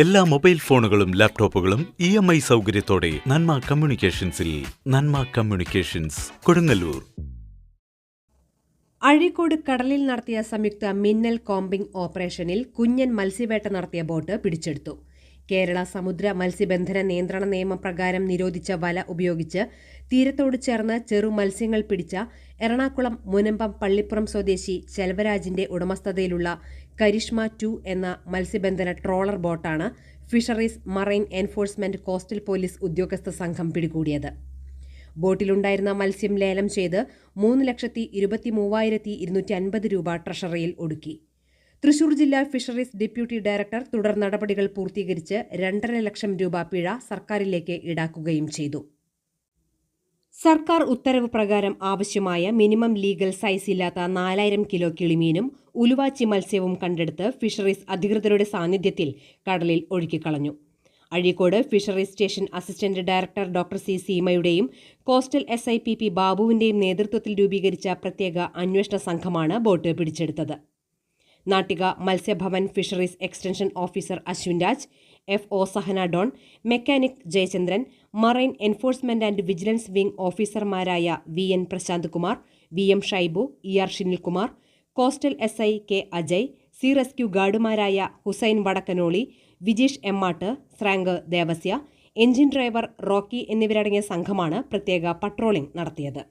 എല്ലാ മൊബൈൽ ഫോണുകളും ലാപ്ടോപ്പുകളും ഇ എം ഐ സൗകര്യത്തോടെ നന്മ കമ്മ്യൂണിക്കേഷൻസിൽ നന്മ കമ്മ്യൂണിക്കേഷൻസ് കൊടുങ്ങല്ലൂർ. അഴീക്കോട് കടലിൽ നടത്തിയ സംയുക്ത മിന്നൽ കോമ്പിംഗ് ഓപ്പറേഷനിൽ കുഞ്ഞൻ മത്സ്യവേട്ട നടത്തിയ ബോട്ട് പിടിച്ചെടുത്തു. കേരള സമുദ്ര മത്സ്യബന്ധന നിയന്ത്രണ നിയമപ്രകാരം നിരോധിച്ച വല ഉപയോഗിച്ച് തീരത്തോട് ചേർന്ന് ചെറു മത്സ്യങ്ങൾ പിടിച്ച എറണാകുളം മുനമ്പം പള്ളിപ്പുറം സ്വദേശി ചെൽവരാജിന്റെ ഉടമസ്ഥതയിലുള്ള കരിഷ്മ ടു എന്ന മത്സ്യബന്ധന ട്രോളർ ബോട്ടാണ് fisheries marine enforcement coastal police ഉദ്യോഗസ്ഥ സംഘം പിടികൂടിയത്. ബോട്ടിലുണ്ടായിരുന്ന മത്സ്യം ലേലം ചെയ്ത് മൂന്ന് ലക്ഷത്തി ഇരുപത്തി മൂവായിരത്തി ഇരുന്നൂറ്റി അൻപത് രൂപ ട്രഷറിയിൽ ഒടുക്കി. തൃശൂർ ജില്ലാ ഫിഷറീസ് ഡെപ്യൂട്ടി ഡയറക്ടർ തുടർ നടപടികൾ പൂർത്തീകരിച്ച് രണ്ടര ലക്ഷം രൂപ പിഴ സർക്കാരിലേക്ക് ഈടാക്കുകയും ചെയ്തു. സർക്കാർ ഉത്തരവ് പ്രകാരം ആവശ്യമായ മിനിമം ലീഗൽ സൈസ് ഇല്ലാത്ത നാലായിരം കിലോ കിളിമീനും ഉലുവാച്ചി മത്സ്യവും കണ്ടെടുത്ത് ഫിഷറീസ് അധികൃതരുടെ സാന്നിധ്യത്തിൽ കടലിൽ ഒഴുക്കിക്കളഞ്ഞു. Azhikode fisheries station assistant director doctor C സീമയുടെയും coastal S I P P ബാബുവിന്റെയും നേതൃത്വത്തിൽ രൂപീകരിച്ച പ്രത്യേക അന്വേഷണ സംഘമാണ് ബോട്ട് പിടിച്ചെടുത്തത്. Nattika Matsyabhavan fisheries extension officer Ashwin Raj F O Sahana Don mechanic Jayachandran marine enforcement and vigilance wing ഓഫീസർമാരായ V N Prashanth Kumar V M Shaibu E R Shinilkumar coastal S I K Ajay C rescue ഗാർഡുമാരായ Hussain Vadakkanoli Vijeesh Emmatt സ്രാങ്ക് Devasya engine driver Rocky എന്നിവരടങ്ങിയ സംഘമാണ് പ്രത്യേക patrolling നടത്തിയത്.